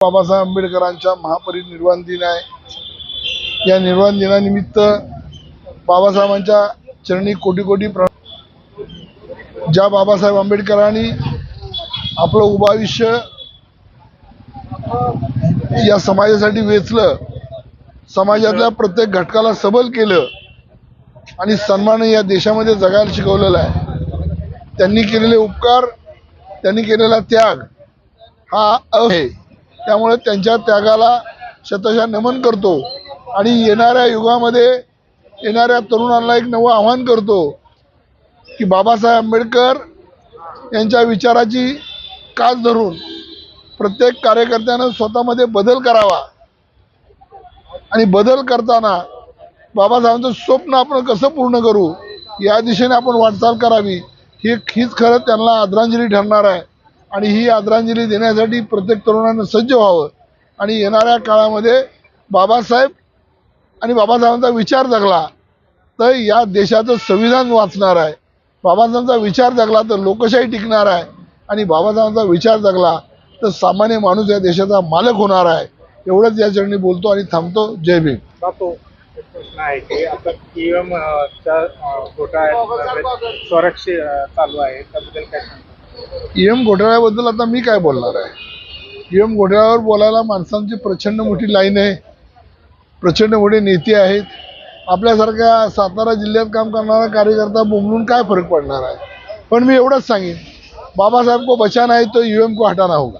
बाबासाहेब आंबेडकरांच्या महापरिनिर्वाण दिन आहे. या निर्वाण दिनानिमित्त बाबासाहेबांच्या चरणी कोटी कोटी प्र ज्या बाबासाहेब आंबेडकरांनी आपलं उभं आयुष्य या समाजासाठी वेचलं समाजातल्या प्रत्येक घटकाला सबल केलं आणि सन्मान या देशामध्ये जगायला शिकवलेला आहे. त्यांनी केलेले उपकार त्यांनी केलेला त्याग हा आहे त्यामुळे त्यांच्या त्यागाला शतशा नमन करतो. आणि येणाऱ्या युगामध्ये येणाऱ्या तरुणांना एक नवं आव्हान करतो की बाबासाहेब आंबेडकर यांच्या विचाराची कास धरून प्रत्येक कार्यकर्त्यानं स्वतःमध्ये बदल करावा. आणि बदल करताना बाबासाहेबांचं स्वप्न आपण कसं पूर्ण करू या दिशेने आपण वाटचाल करावी ही हीच खरं त्यांना आदरांजली ठरणार आहे. आणि ही आदरांजली देण्यासाठी प्रत्येक तरुणानं सज्ज व्हावं. आणि येणाऱ्या काळामध्ये बाबासाहेब आणि बाबासाहेबांचा विचार जगला तर या देशाचं संविधान वाचणार आहे. बाबासाहेबांचा विचार जगला तर लोकशाही टिकणार आहे. आणि बाबासाहेबांचा विचार जगला तर सामान्य माणूस या देशाचा मालक होणार आहे. एवढंच या चरणी बोलतो आणि थांबतो. जय भीम. प्रश्न आहे की आता ईव्हीएम च्या घोटाळ्यात स्वरक्ष चालू आहे. त्याबद्दल काय सांगता? एम घोटाळ्याबद्दल आता मी काय बोलणार आहे? एम घोटाळ्यावर बोलायला माणसांची प्रचंड मोठी लाईन आहे. प्रचंड मोठे नेते आहेत. आपल्यासारख्या सातारा जिल्ह्यात काम करणारा कार्यकर्ता बोंबलून काय फरक पडणार आहे? पण मी एवढंच सांगेन. बाबासाहेब को बचाना आहे तो यू एम को हटाना होगा.